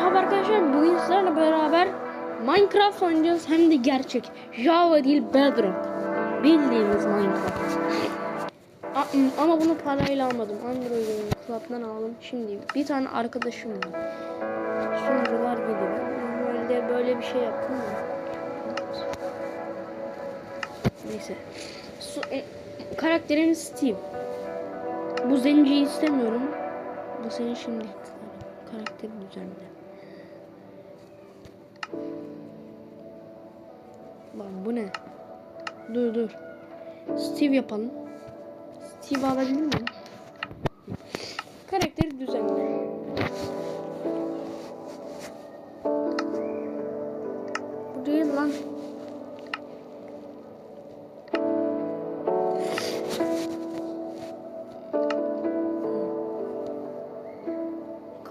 Merhaba arkadaşlar. Bugün sizlerle beraber Minecraft oynayacağız. Hem de gerçek. Java değil Bedrock. Bildiğiniz Minecraft. Ama bunu parayla almadım. Android oyunu Club'dan aldım. Şimdi bir tane arkadaşım var. Sunucular geliyor. Normalde böyle bir şey yaptım da. Neyse. Su- e, karakterim Steve. Bu zenciyi istemiyorum. Bu senin şimdi karakterin üzerinde. Lan bu ne? Dur dur. Steve yapalım. Steve alabilir miyim? Karakteri düzenle. Bu değil lan.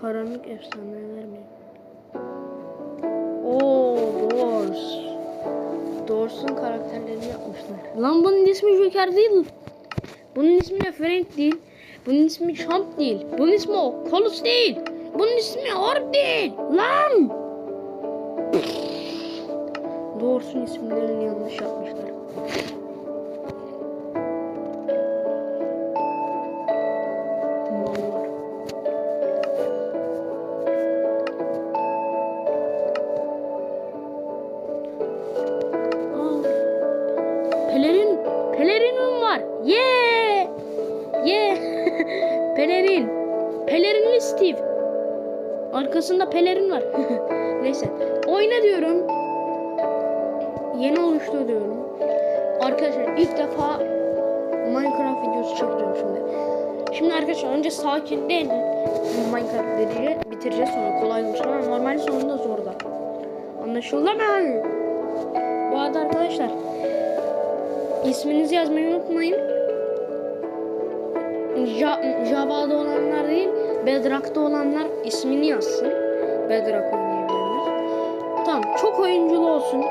Karanlık efsaneler Joker değil. Bunun ismi de Frank değil. Bunun ismi Champ değil. Bunun ismi Colus değil. Bunun ismi Orb değil. Lan! Doors'un isimlerini yanlış yapmışlar. Arkasında pelerin var. Neyse. Oyna diyorum. Yeni oluştu diyorum. Arkadaşlar ilk defa Minecraft videosu çekeceğim şimdi. Şimdi arkadaşlar önce sakin değil. Minecraft bitireceğiz, bitireceğiz sonra kolay olmuş ama normal sonunda zor da. Anlaşıldı mı? Bu arada arkadaşlar isminizi yazmayı unutmayın. Ja Java'da olanlar değil, Bedrock'ta olanlar ismini yazsın. Bedrock oynayabilenler. Tamam, çok oyunculu olsun.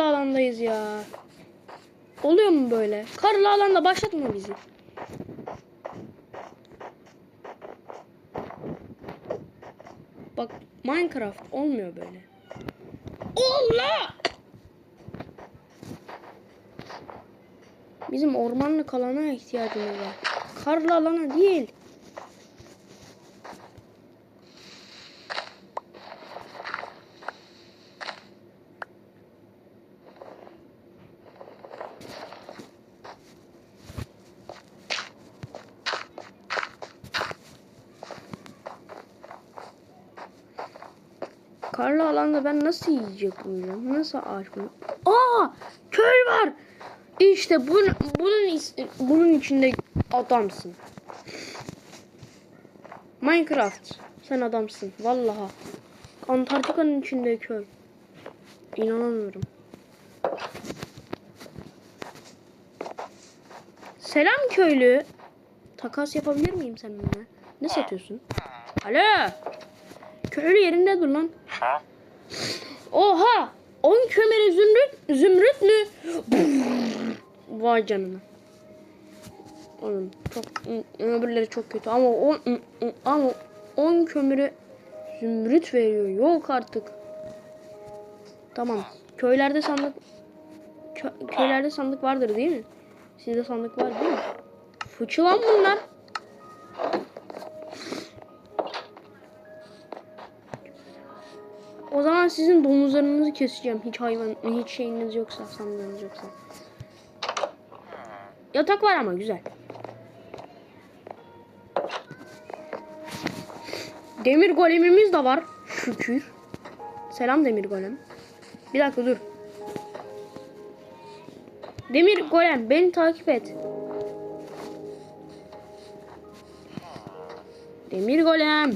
Karlı alandayız ya? Oluyor mu böyle? Karlı alanda başlatma bizi. Bak Minecraft olmuyor böyle. Allah! Bizim ormanlık alana ihtiyacımız var. Karlı alana değil. Ben nasıl yiyecek bulacağım? Nasıl ağaç bulacağım? Aa! Köy var! İşte bunun, bunun, bunun içinde adamsın. Minecraft. Sen adamsın. Vallahi. Antarktika'nın içinde köy. İnanamıyorum. Selam köylü. Takas yapabilir miyim seninle? Ne satıyorsun? Alo. Köylü yerinde dur lan. Oha! 10 kömeri zümrüt, zümrüt mü? Vay canına. Oğlum çok öbürleri çok kötü ama 10 ama 10 kömürü zümrüt veriyor. Yok artık. Tamam. Köylerde sandık kö- köylerde sandık vardır değil mi? Sizde sandık var değil mi? Fıçı bunlar. Sizin domuzlarınızı keseceğim. Hiç hayvan, hiç şeyiniz yoksa, sandığınız yoksa. Yatak var ama güzel. Demir golemimiz de var. Şükür. Selam Demir Golem. Bir dakika dur. Demir Golem beni takip et. Demir Golem.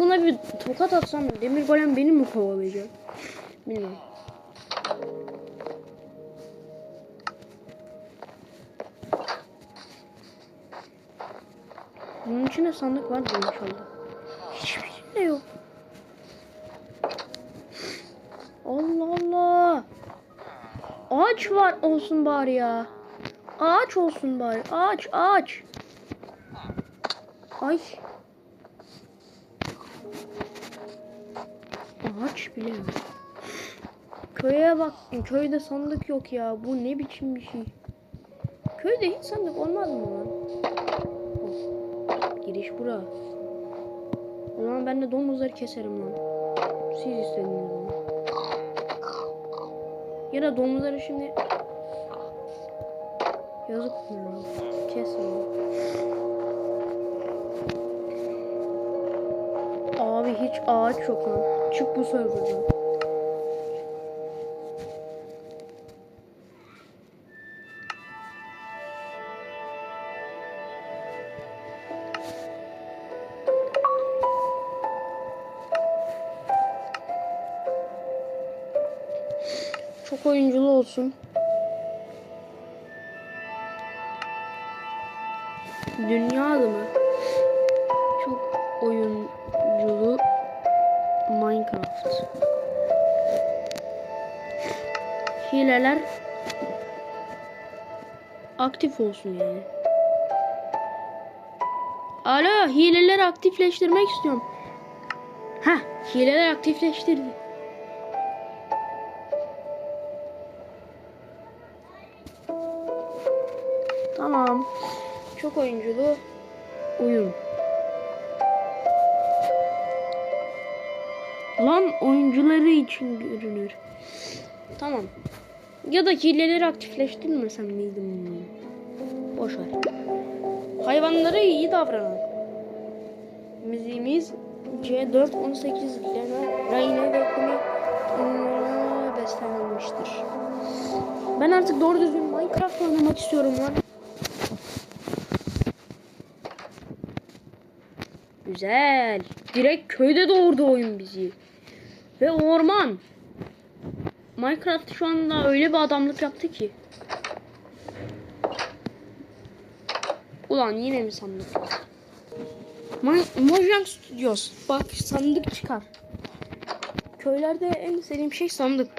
Ben buna bir tokat atsam Demir Golem beni mi kovalayacak? Bilmiyorum. Bunun içinde sandık var inşallah. Hiçbirinde yok. Allah Allah. Ağaç var olsun bari ya. Ağaç olsun bari. Ağaç ağaç. Ay. Ağaç bile yok. Köye bak. Köyde sandık yok ya. Bu ne biçim bir şey. Köyde hiç sandık olmaz mı lan? Giriş bura. O zaman ben de domuzları keserim lan. Siz istediniz onu. Ya da domuzları şimdi yazık mı? Kesin. Hiç ağaç yok. Çık bu serverdan. Hileler aktif olsun yani. Alo, hileleri aktifleştirmek istiyorum. Ha, hileler aktifleştirdi. Tamam. Çok oyunculu oyun. Lan oyuncuları için görünür. Tamam. Ya da hileleri aktifleştirmesem miydim? Boş ver. Hayvanlara iyi davranın. Müziğimiz C4 18 Lena, Rayne ve Kumi beslenmiştir. Ben artık doğru düzgün Minecraft oynamak istiyorum lan. Güzel. Direkt köyde doğurdu oyun bizi. Ve orman. Minecraft şu anda öyle bir adamlık yaptı ki. Ulan yine mi sandık? Mojang Studios. Bak sandık çıkar. Köylerde en sevdiğim şey sandık.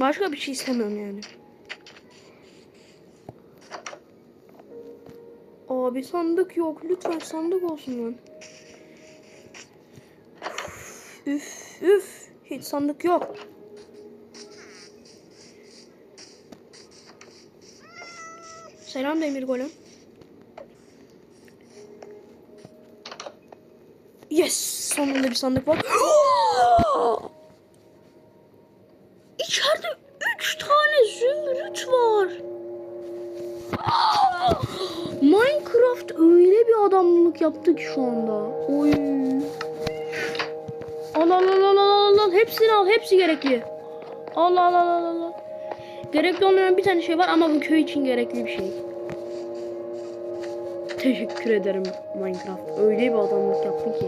Başka bir şey istemiyorum yani. Abi sandık yok. Lütfen sandık olsun lan. Üf üf. Hiç sandık yok. Selam Demir Golem. Yes! Sonunda bir sandık var. İçeride üç tane zümrüt var. Minecraft öyle bir adamlık yaptı ki şu anda. Hepsi gerekli. Al al al al al. Gerekli olmayan bir tane şey var ama bu köy için gerekli bir şey. Teşekkür ederim Minecraft. Öyle bir adamlık yaptı ki.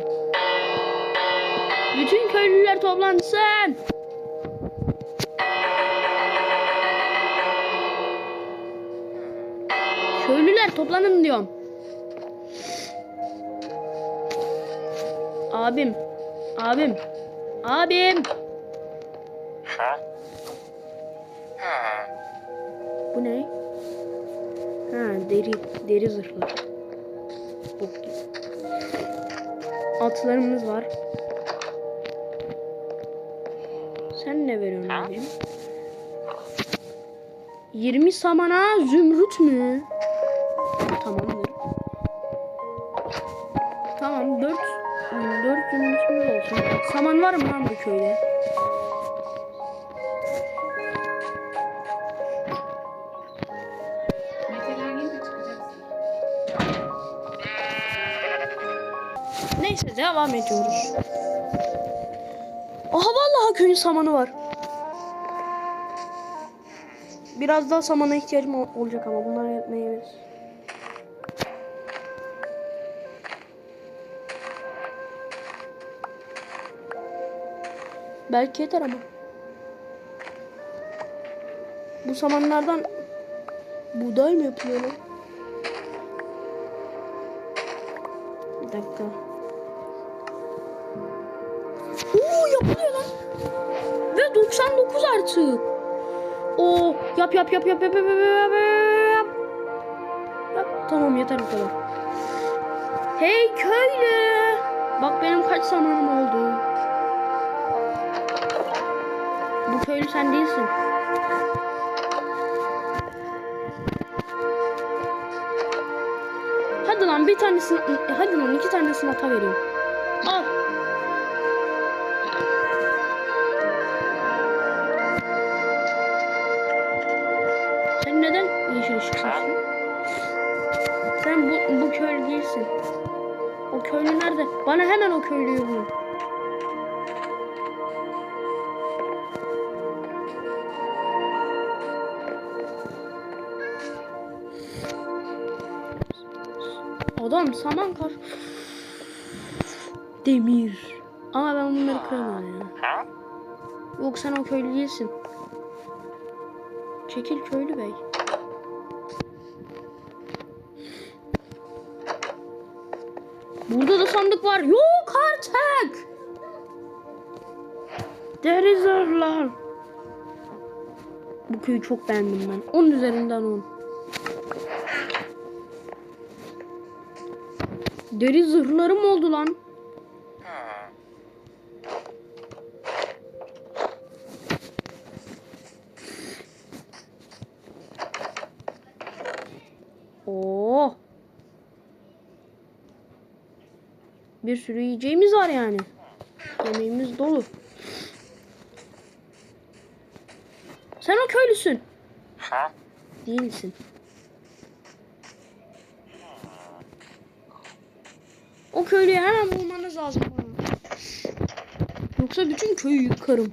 Bütün köylüler toplansın. Köylüler toplanın diyorum. Abim. Abim. Abim. Deri deri zırhlar. Atlarımız var. Sen ne veriyorsun abim? 20 samana zümrüt mü? Tamamdır. Tamam 4 4 zümrütümüz istiyorsun? Saman var mı lan bu köyde? Neyse devam ediyoruz. Aha vallahi köyün samanı var. Biraz daha samana ihtiyacım ol- olacak ama bunlar yetmeyebilir. Belki yeter ama. Bu samanlardan buğday mı yapılıyor? Bir dakika. Artık. Oo yap yap yap yap yap yap yap yap yap. Yap. Tamam yeter bu kadar. Hey köylü. Bak benim kaç zamanım oldu. Bu köylü sen değilsin. Hadi lan bir tanesini, hadi lan iki tanesini ata vereyim. Bana hemen o köylüyü bulun. Adam saman kar. Demir. Ama ben bunları kıramam ya. Yok sen o köylü değilsin. Çekil köylü bey. Burada da sandık var. Yok artık. Deri zırhlar. Bu köyü çok beğendim ben. 10 üzerinden 10. Deri zırhlarım oldu lan. Oo. Bir sürü yiyeceğimiz var yani. Yemeğimiz dolu. Sen o köylüsün. Değilsin. O köylüyü hemen bulmanız lazım bana. Yoksa bütün köyü yıkarım.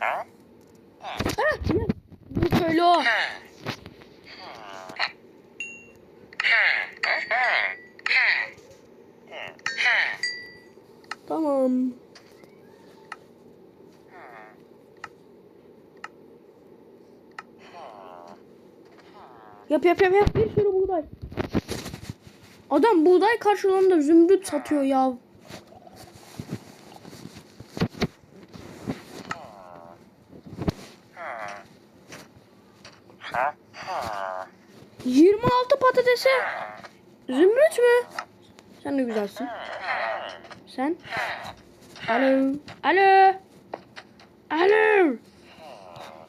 Ah, ya, Bu köylü o. Tamam. Yap yap yap yap bir sürü buğday. Adam buğday karşılığında zümrüt satıyor ya. Yirmi altı patatese zümrüt mü? Sen de güzelsin. Sen? Alo. Alo. Alo.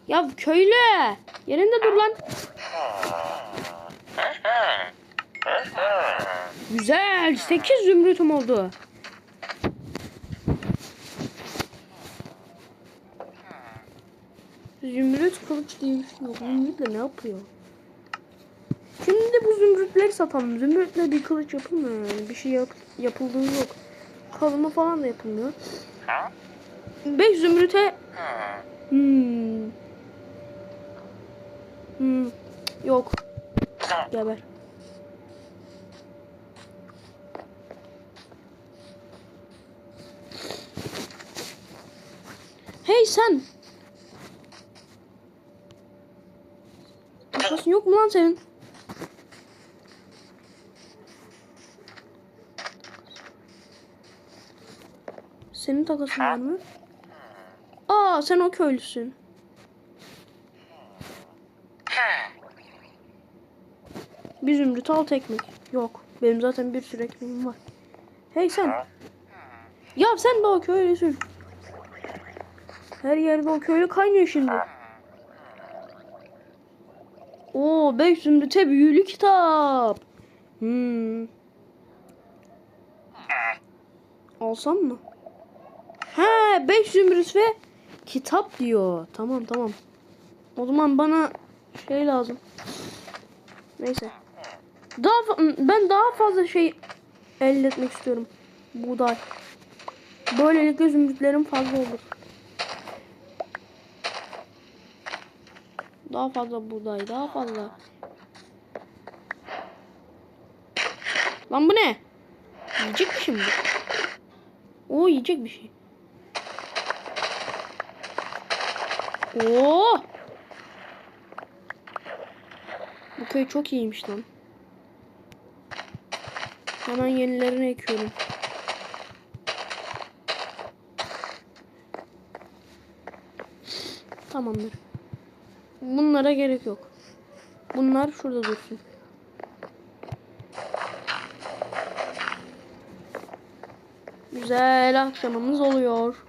Ya köylü. Yerinde dur lan. Güzel. 8 zümrütüm oldu. Zümrüt kılıç değil. Yok, zümrütle ne yapıyor? Şimdi bu zümrütleri satalım. Zümrütle bir kılıç yapılmıyor yani. Bir şey yap yapıldığı yok. Kavunu falan da yapılmıyor. 5 zümrüte Hmm. Hmm. Yok. Geber. Hey sen. Takasın yok mu lan senin? Senin takasın var mı? Aa sen o köylüsün. Bir zümrüt al ekmek. Yok. Benim zaten bir sürü ekmeğim var. Hey sen. Ya sen de o köylüsün. Her yerde o köylü kaynıyor şimdi. Oo 5 zümrüte büyülü kitap. Hmm. Alsam mı? He 5 zümrüt ve kitap diyor. Tamam tamam. O zaman bana şey lazım. Neyse. Daha ben daha fazla şey elde etmek istiyorum. Buğday. Böylelikle zümrütlerim fazla olur. Daha fazla buğday, daha fazla. Lan bu ne? Yiyecek bir şey mi bu? Oo yiyecek bir şey. Oo! Bu köy çok iyiymiş lan. Hemen yenilerini ekiyorum. Tamamdır. Bunlara gerek yok. Bunlar şurada dursun. Güzel akşamımız oluyor.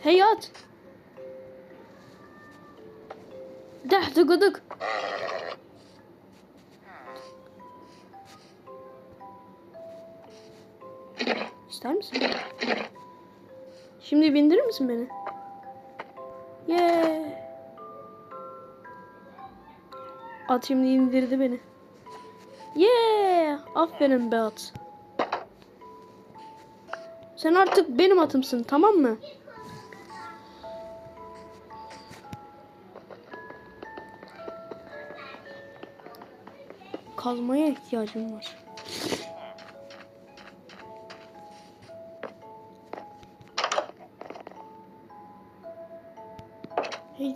Hey at. Deh gıdık. İster misin? Şimdi bindirir misin beni? Yeah. At şimdi indirdi beni. Yeah. Aferin be at. Sen artık benim atımsın tamam mı? Kazmaya ihtiyacım var.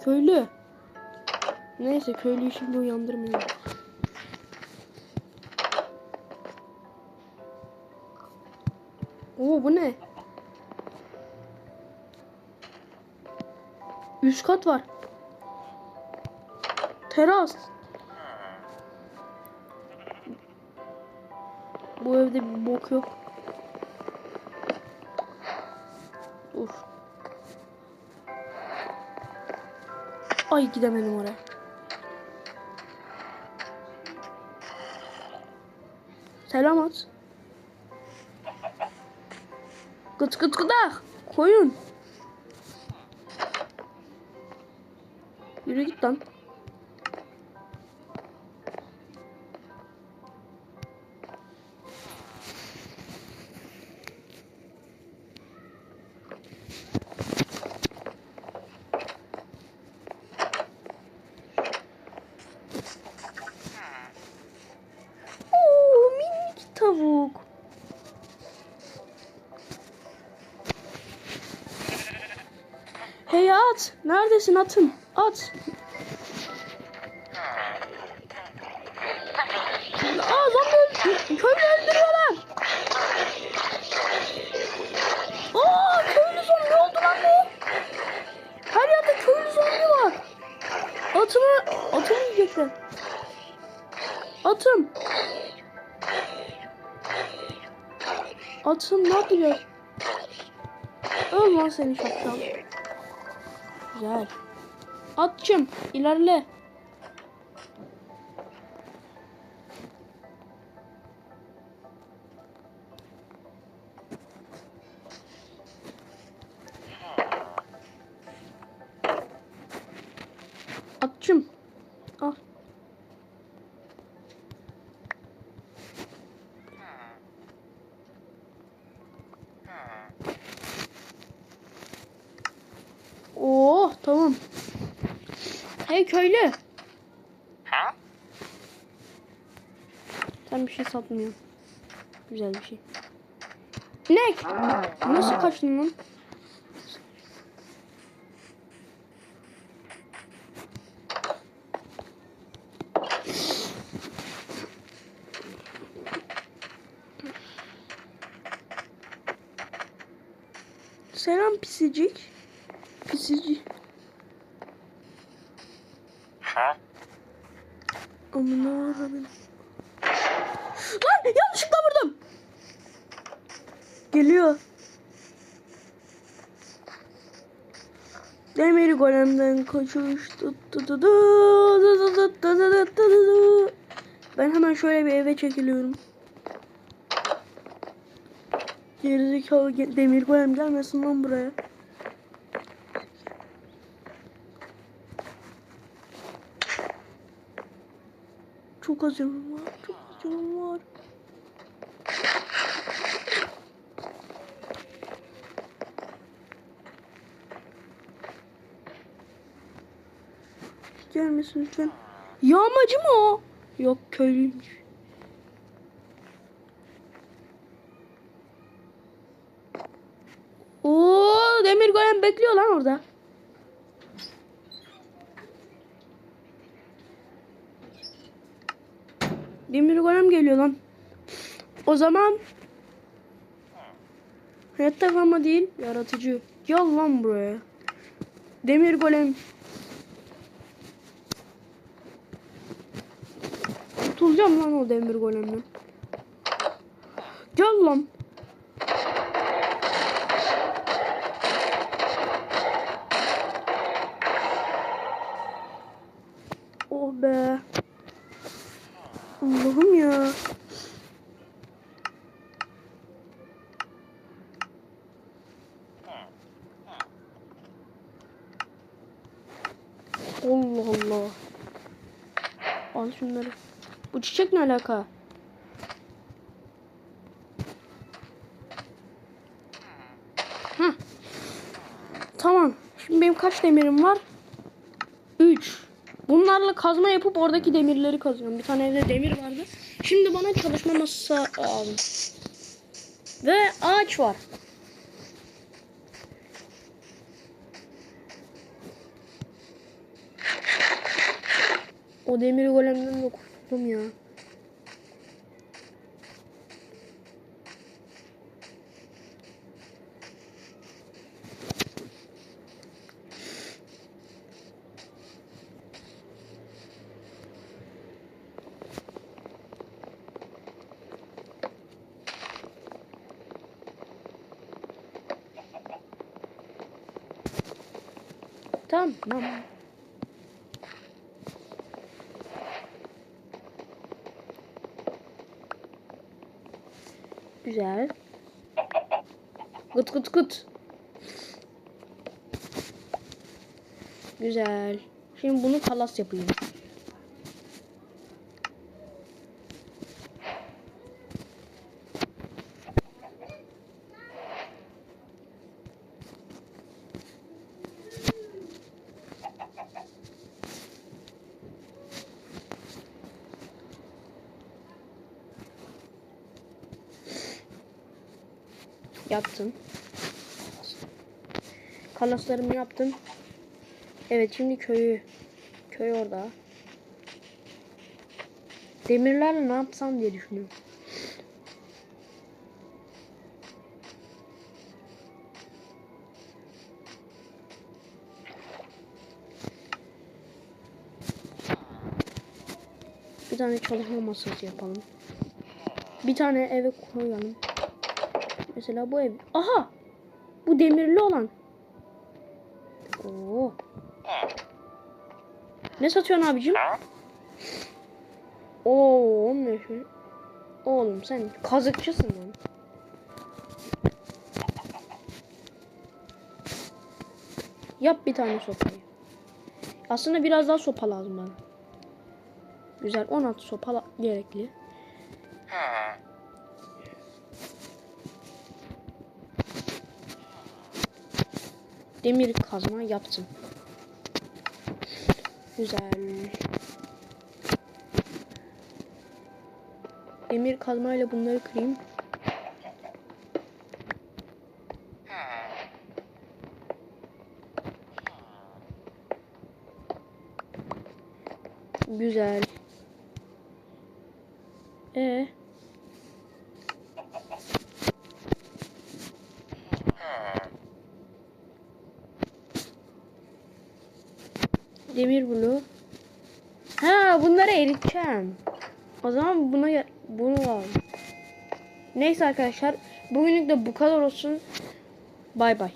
Köylü. Neyse köylüyü şimdi uyandırmayalım. Oo bu ne? Üst kat var. Teras. Bu evde bir bok yok. Ay gidemedim oraya. Selam at. Gıt gıt gıdak. Koyun. Yürü git lan. At, neredesin atım? At. Güzel. Atçım ilerle. Köylü. Ha? Sen bir şey satmıyorsun. Güzel bir şey. Ne? Nasıl kaçtın lan? Selam pisicik. Pisici. Tut tut tut. Ben hemen şöyle bir eve çekiliyorum. Gerizekalı ge- demir golem gelmesin lan buraya. Çok az canım var. Çok az canım var. Gelmesin lütfen. Yağmacı mı o? Yok köylüymüş. Oo demir golem bekliyor lan orada. Demir golem geliyor lan. O zaman hayatta kalma değil yaratıcı. Gel lan buraya. Demir golem. Kurtulacağım lan o demir golemden. Gel lan. Oh be. Allah'ım ya. Allah Allah. Al şunları. Bu çiçek ne alaka? Heh. Tamam. Şimdi benim kaç demirim var? 3. Bunlarla kazma yapıp oradaki demirleri kazıyorum. Bir tane evde demir vardı. Şimdi bana çalışma masası lazım. Ve ağaç var. O demir golemden de kurtuldum ya. Tamam. Güzel. Gıt gıt gıt. Güzel. Şimdi bunu kalas yapayım. Yaptım. Kalaslarımı yaptım. Evet şimdi köyü. Köy orada. Demirlerle ne yapsam diye düşünüyorum. Bir tane çalışma masası yapalım. Bir tane eve koyalım. Mesela bu ev. Aha! Bu demirli olan. Ne satıyorsun abicim? Oo, 15 mi? Oğlum sen kazıkçısın lan. Yap bir tane sopayı. Aslında biraz daha sopa lazım bana. Güzel 16 sopa gerekli. Demir kazma yaptım. Güzel. Demir kazmayla bunları kırayım. Güzel. E demir bloğu. Ha eriteceğim. O zaman buna bunu al. Neyse arkadaşlar bugünlük de bu kadar olsun. Bay bay.